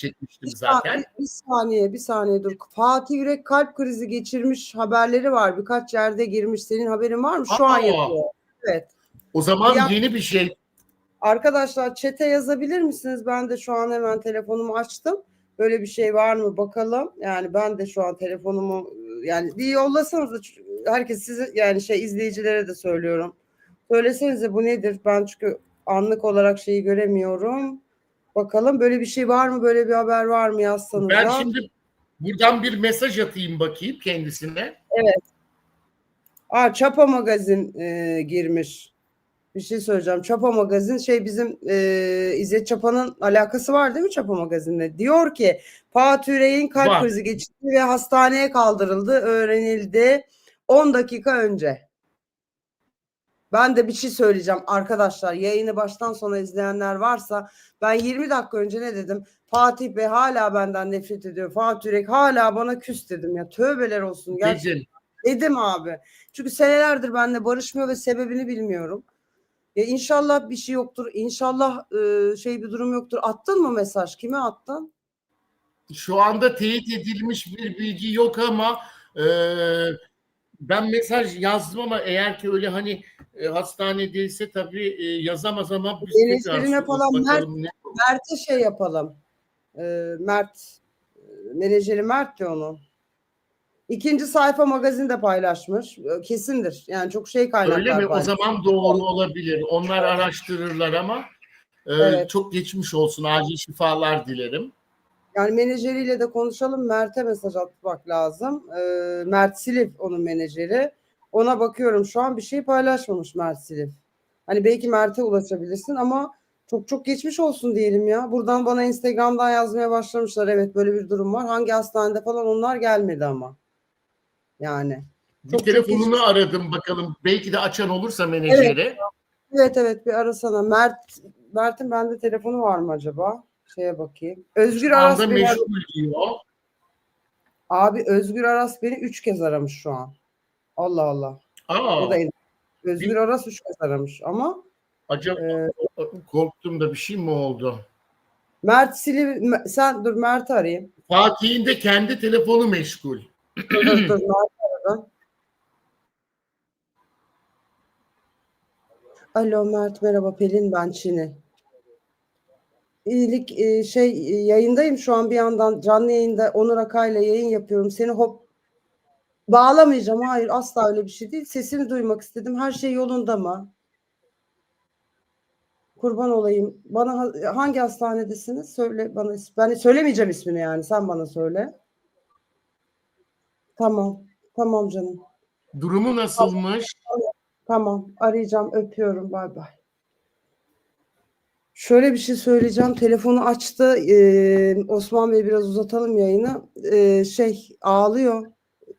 çekmiştim Bir, zaten. saniye, bir saniye, bir saniye dur. Fatih Yürek kalp krizi geçirmiş haberleri var. Birkaç yerde girmiş. Senin haberin var mı? Şu an Aa. yapıyor. Evet. O zaman Ya- yeni bir şey. Arkadaşlar çete yazabilir misiniz? Ben de şu an hemen telefonumu açtım. Böyle bir şey var mı bakalım. Yani ben de şu an telefonumu yani bir yollasanız da herkes size yani şey izleyicilere de söylüyorum. Söylesenize bu nedir? Ben çünkü anlık olarak şeyi göremiyorum. Bakalım böyle bir şey var mı? Böyle bir haber var mı yazsanız Ben da. şimdi buradan bir mesaj atayım bakayım kendisine. Aa, Çapa Magazin e, girmiş. Bir şey söyleyeceğim. Çapa Magazin şey bizim e, İzzet Çapa'nın alakası var değil mi Çapa Magazin'le? Diyor ki Fatih Yüreğin kalp Var. krizi geçirdi ve hastaneye kaldırıldı. Öğrenildi 10 dakika önce. Ben de bir şey söyleyeceğim arkadaşlar. Yayını baştan sona izleyenler varsa ben 20 dakika önce ne dedim? Fatih Bey hala benden nefret ediyor. Fatih Yürek hala bana küs dedim ya. Tövbeler olsun. Gerçekten. Dedim. Dedim abi. Çünkü senelerdir benimle barışmıyor ve sebebini bilmiyorum. Ya inşallah bir şey yoktur. İnşallah e, şey bir durum yoktur. Attın mı mesaj? Kime attın? Şu anda teyit edilmiş bir bilgi yok ama e, ben mesaj yazdım ama eğer ki öyle hani e, hastanedeyse tabii e, yazamaz ama biz falan bakalım ne- Mert'e şey yapalım. E, Mert e, menajeri Mert diyor onu. İkinci sayfa magazinde paylaşmış. E, Kesindir. Yani çok şey kaynaklar Öyle mi? O paylaşmış. zaman doğru olabilir. Onlar araştırırlar ama e, Evet. çok geçmiş olsun. Acil şifalar dilerim. Yani menajeriyle de konuşalım. Mert'e mesaj atmak lazım. Ee, Mert Silif onun menajeri. Ona bakıyorum şu an bir şey paylaşmamış Mert Silif. Hani belki Mert'e ulaşabilirsin ama çok çok geçmiş olsun diyelim ya. Buradan bana Instagram'dan yazmaya başlamışlar. Evet böyle bir durum var. Hangi hastanede falan onlar gelmedi ama. Yani. Bir Çok çok telefonunu geçmiş- aradım bakalım. Belki de açan olursa menajeri. Evet evet bir arasana. Mert Mert'in bende telefonu var mı acaba? Şeye bakayım. Özgür Aras beni meşgul diyor. Abi Özgür Aras beni üç kez aramış şu an. Allah Allah. Aa, O da Özgür Aras üç kez aramış ama acaba e, korktum da bir şey mi oldu? Mert Sili sen dur Mert'i arayayım. Fatih'in de kendi telefonu meşgul. Dur dur, dur aradım. Alo Mert merhaba Pelin ben Çin'i. İyilik e, şey e, yayındayım şu an bir yandan canlı yayında Onur Akay'la yayın yapıyorum. Seni hop bağlamayacağım. Hayır asla öyle bir şey değil. Sesini duymak istedim. Her şey yolunda mı? Kurban olayım. Bana ha- hangi hastanedesiniz? Söyle bana. Ben söylemeyeceğim ismini yani. Sen bana söyle. Tamam. Tamam canım. Durumu nasılmış? Tamam. Arayacağım. Öpüyorum. Bay bay. Şöyle bir şey söyleyeceğim. Telefonu açtı. Ee, Osman Bey biraz uzatalım yayını. Ee, şey ağlıyor.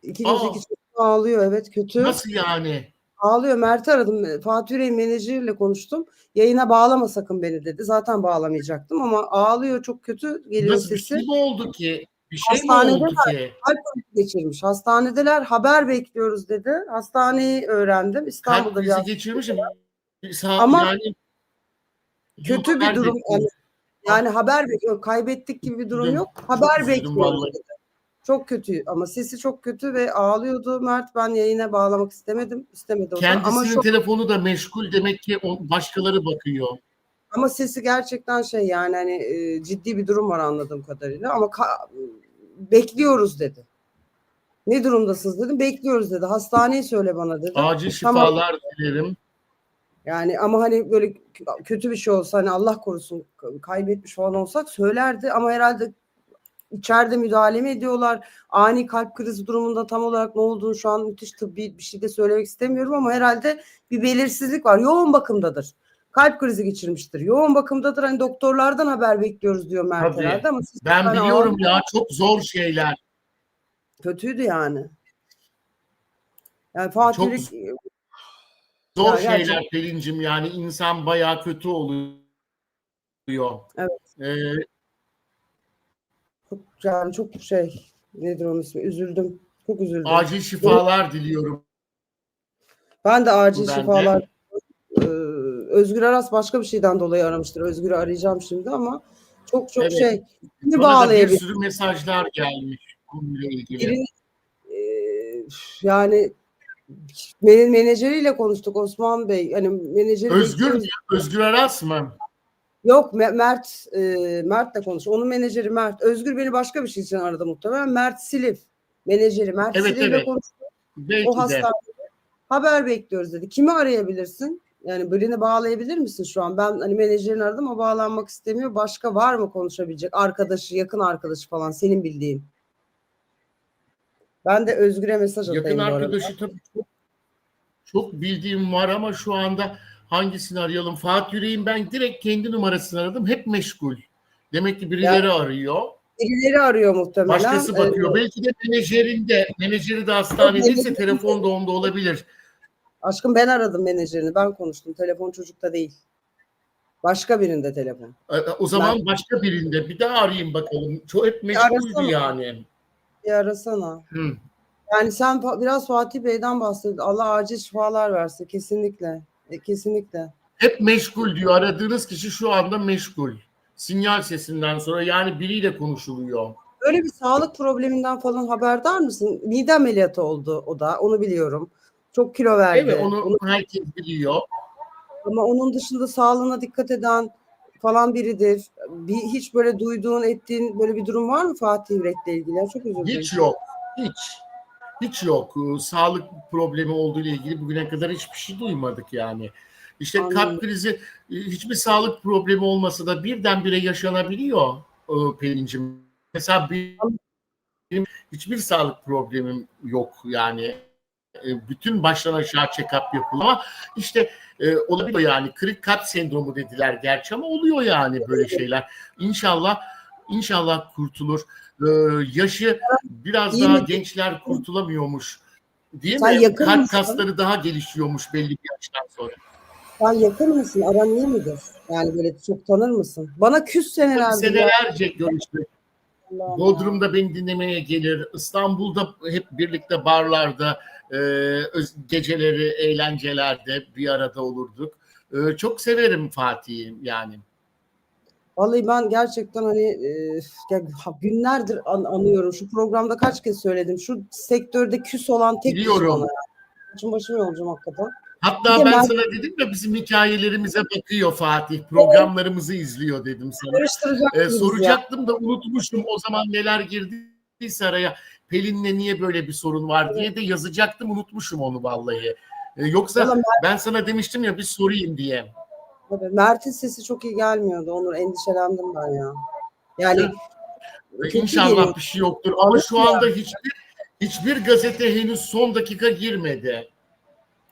İki Aa. gözü çocuk ağlıyor. Evet kötü. Nasıl yani? Ağlıyor. Mert'i aradım. Fatih Yüreğin menajeriyle konuştum. Yayına bağlama sakın beni dedi. Zaten bağlamayacaktım ama ağlıyor çok kötü geliyor Nasıl bir sesi. şey mi oldu ki? Bir şey Hastanede mi oldu ki? Kalp krizi geçirmiş. Hastanedeler haber bekliyoruz dedi. Hastaneyi öğrendim. Kalp İstanbul'da bir krizi geçirmiş ama Ama yani kötü bir haber durum. bekliyoruz. Yani, yani haber bekliyor. Kaybettik gibi bir durum yok. Haber dedi. Çok kötü ama sesi çok kötü ve ağlıyordu Mert. Ben yayına bağlamak istemedim. İstemedi o. Kendisinin Ama çok telefonu da meşgul demek ki o- başkaları bakıyor. Ama sesi gerçekten şey yani hani e, ciddi bir durum var anladığım kadarıyla ama ka- bekliyoruz dedi. Ne durumdasınız dedim. Bekliyoruz dedi. Hastaneyi söyle bana dedi. Acil Tamam. şifalar dilerim. Yani ama hani böyle kötü bir şey olsa hani Allah korusun kaybetmiş falan olsak söylerdi ama herhalde içeride müdahale mi ediyorlar? Ani kalp krizi durumunda tam olarak ne olduğunu şu an müthiş tıbbi bir şey de söylemek istemiyorum ama herhalde bir belirsizlik var. Yoğun bakımdadır. Kalp krizi geçirmiştir. Yoğun bakımdadır. Hani doktorlardan haber bekliyoruz diyor Mert Tabii. herhalde ama siz Ben biliyorum ya çok zor şeyler. kötüydü yani. Yani Fatih Çok Yürik- Zor Ya şeyler gerçekten. Pelin'cim yani insan bayağı kötü oluyor. Evet. Ee, çok, yani çok şey nedir onun ismi? Üzüldüm. Çok üzüldüm. acil şifalar diliyorum. Ben de acil Ben de. şifalar. Ee, Özgür Aras başka bir şeyden dolayı aramıştır. Özgür'ü arayacağım şimdi ama Çok çok Evet. şey. Bir bağlayabilir? bir sürü mesajlar gelmiş konuyla ilgili. Eee, yani men- menajeriyle konuştuk Osman Bey. Hani menajeri Özgür mü? Özgür Aras mı? Yok Me- Mert e, Mert'le konuş. Onun menajeri Mert. Özgür beni başka bir şey için aradı muhtemelen. Mert Silif. Menajeri Mert Evet, Silif'le evet. konuştuk. Belki O de. hastanede haber bekliyoruz dedi. Kimi arayabilirsin? Yani birini bağlayabilir misin şu an? Ben hani menajerini aradım ama bağlanmak istemiyor. Başka var mı konuşabilecek? Arkadaşı, yakın arkadaşı falan senin bildiğin. Ben de Özgür'e mesaj atayım Yakın arkadaşı tabii çok, çok bildiğim var ama şu anda hangisini arayalım? Fatih Yüreğin ben direkt kendi numarasını aradım. Hep meşgul. Demek ki birileri arıyor. Birileri arıyor muhtemelen. Başkası bakıyor. Ee, Belki de menajerinde, menajeri de hastanedeyse telefon da onda olabilir. aşkım ben aradım menajerini. Ben konuştum. Telefon çocukta değil. Başka birinde telefon. Ee, O zaman başka birinde bir daha arayayım bakalım. Çok hep meşguldü yani. Bir arasana. Hı. Yani sen biraz Fatih Bey'den bahset. Allah acil şifalar versin. Kesinlikle. E, kesinlikle. Hep meşgul diyor. Aradığınız kişi şu anda meşgul. Sinyal sesinden sonra yani biriyle konuşuluyor. Böyle bir sağlık probleminden falan haberdar mısın? Mide ameliyatı oldu o da. Onu biliyorum. Çok kilo verdi. Evet onu Onu- herkes biliyor. ama onun dışında sağlığına dikkat eden falan biridir. Bir, hiç böyle duyduğun, ettiğin böyle bir durum var mı Fatih Yürek'le ilgili? Ya Çok özür dilerim. Hiç yok. Hiç. Hiç yok. Ee, Sağlık problemi olduğu ile ilgili bugüne kadar hiçbir şey duymadık yani. İşte Anladım. kalp krizi e, hiçbir sağlık problemi olmasa da birdenbire yaşanabiliyor e, Pelin'cim. Mesela benim hiçbir sağlık problemim yok yani. E, Bütün baştan aşağı check-up yapılıyor ama işte e, olabiliyor yani. Kırık kalp sendromu dediler gerçi ama oluyor yani böyle şeyler. İnşallah inşallah kurtulur. Ee, yaşı biraz İyi daha mi? gençler kurtulamıyormuş. Değil Sen mi? yakın Kalp mısın? kasları daha gelişiyormuş belli bir yaştan sonra. Sen yakın mısın? Aran iyi midir? Yani böyle çok tanır mısın? Bana küs ya. senelerce görüştük. Bodrum'da beni dinlemeye gelir. İstanbul'da hep birlikte barlarda, e, geceleri, eğlencelerde bir arada olurduk. E, çok severim Fatih'i yani. Vallahi ben gerçekten hani e, günlerdir an- anıyorum. Şu programda kaç kez söyledim. Şu sektörde küs olan tek Biliyorum. Başım başım yolcum hakikaten. Hatta Bir ben sana dedim ya bizim hikayelerimize bakıyor Fatih. Programlarımızı izliyor dedim sana. Ee, mıyız ya? soracaktım da unutmuşum o zaman neler girdiyse araya. Pelin'le niye böyle bir sorun var diye de yazacaktım unutmuşum onu vallahi. Ee, yoksa ben sana demiştim ya bir sorayım diye. Tabii, Mert'in sesi çok iyi gelmiyordu. Onur endişelendim ben ya. Yani Ee, İnşallah geliyor. bir şey yoktur. Ama şu anda hiçbir hiçbir gazete henüz son dakika girmedi.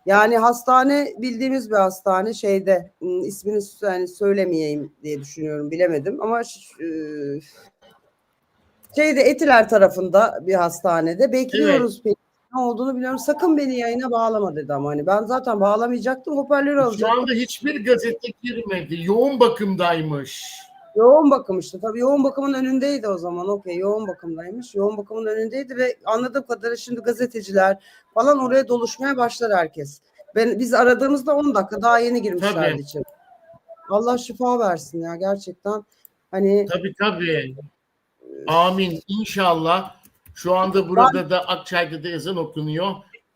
yani hastane bildiğimiz bir hastane şeyde ım, ismini yani söylemeyeyim diye düşünüyorum bilemedim ama ş- e, şeyde Etiler tarafında bir hastanede bekliyoruz. Peki, Ne olduğunu biliyorum. Sakın beni yayına bağlama dedi ama hani ben zaten bağlamayacaktım. Hoparlörü Şu alacaktım. anda hiçbir gazete girmedi. Yoğun bakımdaymış. Yoğun bakım işte. Tabii yoğun bakımın önündeydi o zaman. Okey yoğun bakımdaymış. Yoğun bakımın önündeydi ve anladığım kadarıyla şimdi gazeteciler falan oraya doluşmaya başlar herkes. Ben, biz aradığımızda 10 dakika daha yeni girmişlerdi içeri. Allah şifa versin ya gerçekten. Hani Tabii tabii. Amin. İnşallah. Şu anda burada da Akçay'da da ezan okunuyor.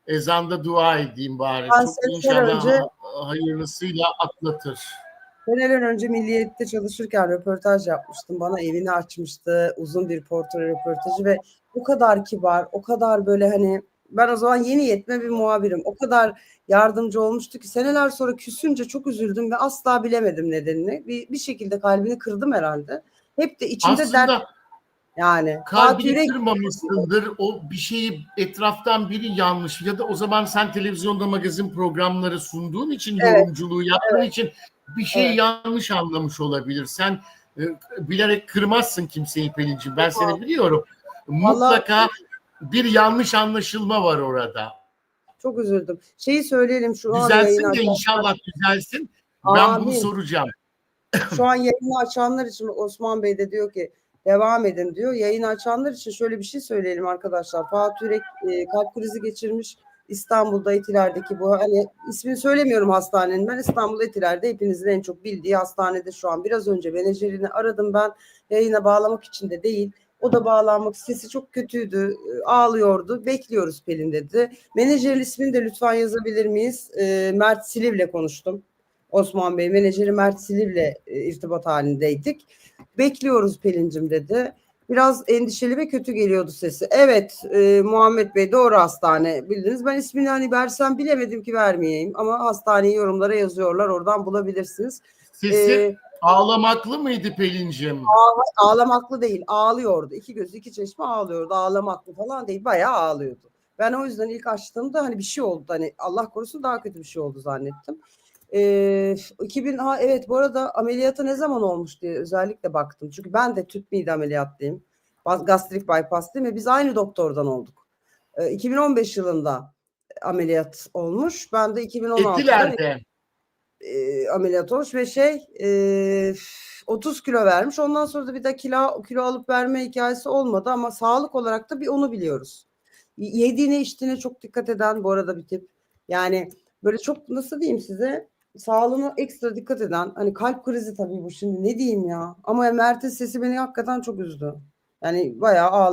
Ezanda dua edeyim bari. Ben Çok inşallah önce- ha- hayırlısıyla atlatır. seneler önce Milliyet'te çalışırken röportaj yapmıştım. Bana evini açmıştı. Uzun bir portre röportajı ve o kadar kibar, o kadar böyle hani ben o zaman yeni yetme bir muhabirim. O kadar yardımcı olmuştu ki seneler sonra küsünce çok üzüldüm ve asla bilemedim nedenini. Bir, bir şekilde kalbini kırdım herhalde. Hep de içimde dert Aslında yani. Kalbini kırmamışsındır. O bir şeyi etraftan biri yanlış ya da o zaman sen televizyonda magazin programları sunduğun için Evet. yorumculuğu yaptığın için bir şey Evet. yanlış anlamış olabilir. Sen e, bilerek kırmazsın kimseyi Pelin'ciğim. Ben seni biliyorum. Mutlaka bir yanlış anlaşılma var orada. çok üzüldüm. Şeyi söyleyelim şu an Düzelsin de açan- inşallah düzelsin. Ben bunu Amin. soracağım. Şu an yayını açanlar için Osman Bey de diyor ki devam edin diyor. Yayını açanlar için şöyle bir şey söyleyelim arkadaşlar. Fatih Yürek e, kalp krizi geçirmiş. İstanbul'da Etiler'deki bu hani ismini söylemiyorum hastanenin. Ben İstanbul Etiler'de hepinizin en çok bildiği hastanede şu an. Biraz önce menajerini aradım ben. Yayına bağlamak için de değil. O da bağlanmak sesi çok kötüydü e, ağlıyordu. Bekliyoruz Pelin dedi. Menajerin ismini de lütfen yazabilir miyiz? E, Mert Siliv'le konuştum Osman Bey menajeri Mert Siliv'le e, irtibat halindeydik bekliyoruz Pelin'cim dedi biraz endişeli ve kötü geliyordu sesi. Evet e, Muhammed Bey doğru hastane bildiniz. Ben ismini hani versem bilemedim ki vermeyeyim ama hastaneyi yorumlara yazıyorlar oradan bulabilirsiniz. Sesi E, ağlamaklı mıydı Pelin'cim? ağlamaklı değil ağlıyordu. İki gözü iki çeşme ağlıyordu. Ağlamaklı falan değil bayağı ağlıyordu. Ben o yüzden ilk açtığımda hani bir şey oldu. Hani Allah korusun daha kötü bir şey oldu zannettim. Ee, 2000 ha evet bu arada ameliyatı ne zaman olmuş diye özellikle baktım. Çünkü ben de tüp mide ameliyatlıyım. Gastrik bypass değil mi? Biz aynı doktordan olduk. Ee, 2015 yılında ameliyat olmuş. Ben de 2016'da Etiler'de. e, ameliyat olmuş ve şey e, 30 kilo vermiş. Ondan sonra da bir de kilo kilo alıp verme hikayesi olmadı ama sağlık olarak da bir onu biliyoruz. Yediğine içtiğine çok dikkat eden bu arada bir tip. Yani böyle çok nasıl diyeyim size sağlığına ekstra dikkat eden hani kalp krizi tabii bu şimdi ne diyeyim ya ama Mert'in sesi beni hakikaten çok üzdü. Yani bayağı ağladım.